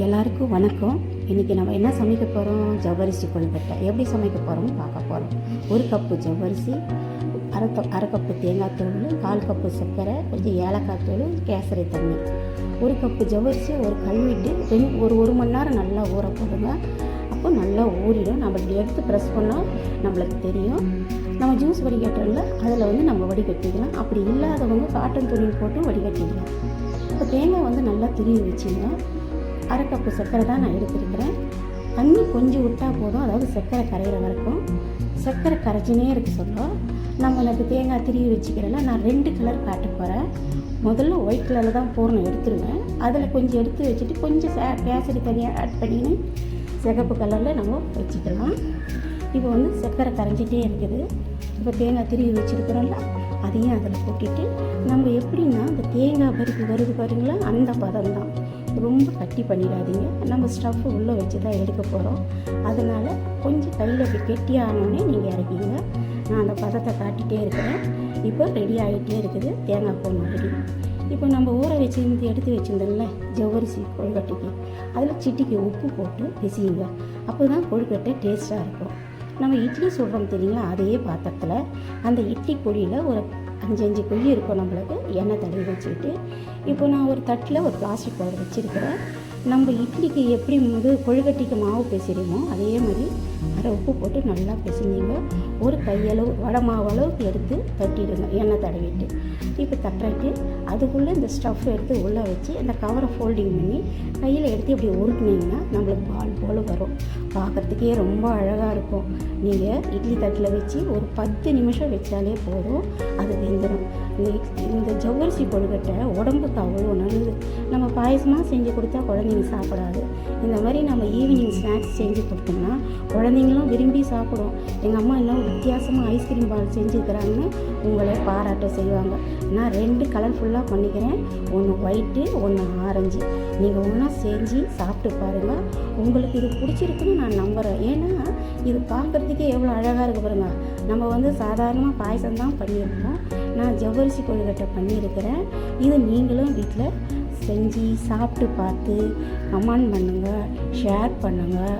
எல்லாருக்கும் வணக்கம். இன்றைக்கி நம்ம என்ன சமைக்க போகிறோம் ஜவ்வரிசி கொழுக்கட்டை. எப்படி சமைக்க போகிறோம்னு பார்க்க போகிறோம் ஒரு கப்பு ஜவ்வரிசி அரை அரை கப்பு தேங்காய் தூள் கால் கப்பு சர்க்கரை கொஞ்சம் ஏலக்காய் தூள் கேசரி தண்ணி. ஒரு கப்பு ஜவ்வரிசி ஒரு கழுவிட்டு ரெண்டு ஒரு ஒரு மணி நேரம் நல்லா ஊற போடுங்க. அப்போ நல்லா ஊறிடும். நம்ம இப்படி எடுத்து ப்ரெஸ் பண்ணால் நம்மளுக்கு தெரியும். நம்ம ஜூஸ் வடிகட்டுறோம்ல அதில் வந்து நம்ம வடிகட்டிக்கலாம். அப்படி இல்லாதவங்க காட்டன் துணி போட்டு வடிகட்டிக்கலாம். இப்போ தேங்காய் வந்து நல்லா திருவி வச்சுங்க. அரை கப்பு சர்க்கரை தான் நான் எடுத்துருக்கிறேன். தண்ணி கொஞ்சம் விட்டால் போதும். அதாவது சர்க்கரை கரையிற வரைக்கும். சர்க்கரை கரைச்சினே இருக்க சொல்ல நம்மளுக்கு தேங்காய் திருவி வச்சுக்கிறேன்னா நான் ரெண்டு கலர் காட்ட போகிறேன் முதல்ல ஒயிட் கலரில் தான் பூர்ணம் எடுத்துருவேன். அதில் கொஞ்சம் எடுத்து வச்சுட்டு கொஞ்சம் சே கேசரி தனியாக ஆட் பண்ணின்னு சிகப்பு கலரில் நம்ம வச்சுக்கலாம். இப்போ வந்து சர்க்கரை கரைஞ்சிட்டே இருக்குது. இப்போ தேங்காய் திருவி வச்சுருக்குறோம்ல அதையும் அதில் கொட்டிட்டு நம்ம எப்படின்னா இந்த தேங்காய் பருப்பு வருது பாருங்களா அந்த பதம் தான் ரொம்ப கட்டி பண்ணிடாதீங்க. நம்ம ஸ்டஃப் உள்ளே வச்சு தான் எடுக்க போகிறோம் அதனால் கொஞ்சம் கையில் அப்படி கெட்டியானோடனே நீங்கள் இறக்கிங்க நான் அந்த பதத்தை காட்டிகிட்டே இருக்கிறேன். இப்போ ரெடி ஆகிட்டே இருக்குது. தேங்காய் பூ மாதிரி. இப்போ நம்ம ஊற வச்சுருந்து எடுத்து வச்சுருந்தோம்ல ஜவ்வரிசி கொழுக்கட்டைக்கு. அதில் சிட்டிக்கு உப்பு போட்டு பிசியுங்க அப்போ தான் கொழுக்கட்டை டேஸ்ட்டாக இருக்கும். நம்ம இட்லி சொல்கிறோம் தெரியுங்களா? அதே பாத்திரத்தில். அந்த இட்லி பொடியில் ஒரு அஞ்சு அஞ்சு குழி இருக்கும் நம்மளுக்கு. எண்ணெய் தடவி வச்சுக்கிட்டு இப்போ நான் ஒரு தட்டில் ஒரு பிளாஸ்டிக் கவர் வச்சுருக்கிறேன். நம்ம இட்லிக்கு எப்படி வந்து கொழுக்கட்டிக்கு மாவு பிசைறோமோ அதே மாதிரி அரை உப்பு போட்டு நல்லா பிசைஞ்சிங்க ஒரு கையளவு வடை மாவு அளவுக்கு எடுத்து தட்டிடுங்க எண்ணெய் தடவிட்டு. இப்போ தட்டிட்டு அதுக்குள்ளே இந்த ஸ்டஃப் எடுத்து உள்ளே வச்சு அந்த கவரை ஃபோல்டிங் பண்ணி கையில் எடுத்து இப்படி உருட்டினீங்கன்னா நம்மளுக்கு பால் போல் வரும். பார்க்குறதுக்கே ரொம்ப அழகாக இருக்கும். நீங்கள் இட்லி தட்டில் வச்சு ஒரு பத்து நிமிஷம் வச்சாலே போதும் அது வெந்துடும் இந்த இந்த ஜவ்வரிசி கொழுக்கட்டை உடம்புக்கு அவ்வளோ நல்லது. நம்ம பாயசமாக செஞ்சு கொடுத்தா குழந்தைங்க சாப்பிடாது. இந்த மாதிரி நம்ம ஈவினிங் ஸ்நாக்ஸ் செஞ்சு கொடுத்தோம்னா குழந்தைங்களும் விரும்பி சாப்பிடும். எங்கள் அம்மா எல்லாம் வித்தியாசமாக ஐஸ்கிரீம் பால் செஞ்சுருக்கிறாங்கன்னு உங்களை பாராட்ட செய்வாங்க. நான் ரெண்டு கலர்ஃபுல்லாக பண்ணிக்கிறேன். ஒன்று ஒயிட்டு ஒன்று ஆரஞ்சு நீங்கள் ஒன்றா செஞ்சு சாப்பிட்டு பாருங்கள் உங்களுக்கு இது பிடிச்சிருக்குன்னு நான் நம்புகிறேன் ஏன்னா இது பார்க்குறதுக்கே எவ்வளோ அழகாக இருக்குது பாருங்க. நம்ம வந்து சாதாரணமாக பாயசம் தான் பண்ணியிருக்கோம் நான் ஜவ்வரிசி கொழுக்கட்டை பண்ணியிருக்கிறேன். இது நீங்களும் வீட்டில் செஞ்சு சாப்பிட்டு பார்த்து கமெண்ட் பண்ணுங்கள் ஷேர் பண்ணுங்கள்